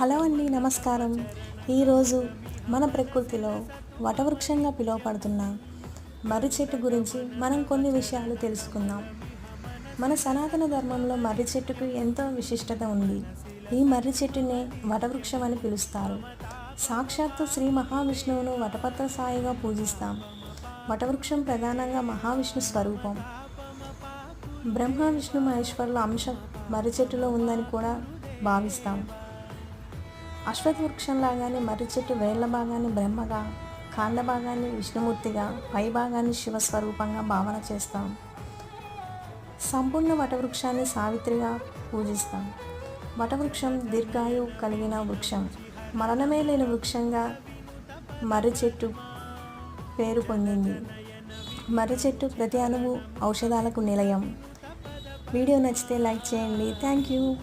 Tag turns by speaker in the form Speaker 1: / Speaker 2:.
Speaker 1: Hello అండి నమస్కారం. ఈరోజు మన ప్రకృతిలో వటవృక్షంగా పిలువపడుతున్న మర్రి చెట్టు గురించి మనం కొన్ని విషయాలు తెలుసుకుందాం. మన సనాతన ధర్మంలో మర్రి చెట్టుకు ఎంతో విశిష్టత ఉంది. ఈ మర్రి చెట్టునే వటవృక్షం అని పిలుస్తారు. సాక్షాత్తు శ్రీ మహావిష్ణువును వటపత్ర సాయిగా పూజిస్తాం. వటవృక్షం ప్రధానంగా మహావిష్ణు స్వరూపం. బ్రహ్మ విష్ణు మహేశ్వరుల అంశం మర్రి చెట్టులో ఉందని కూడా భావిస్తాం. అశ్వత్ వృక్షంలాగానే మర్రి చెట్టు వేళ్ళ భాగాన్ని బ్రహ్మగా కాండ భాగాన్ని విష్ణుమూర్తిగా పై భాగాన్ని శివస్వరూపంగా భావన చేస్తాం. సంపూర్ణ వటవృక్షాన్ని సావిత్రిగా పూజిస్తాం. వటవృక్షం దీర్ఘాయు కలిగిన వృక్షం. మరణమే లేని వృక్షంగా మర్రి చెట్టు పేరు పొందింది. మర్రి చెట్టు ప్రతి అణువు ఔషధాలకు నిలయం. వీడియో నచ్చితే లైక్ చేయండి. Thank you.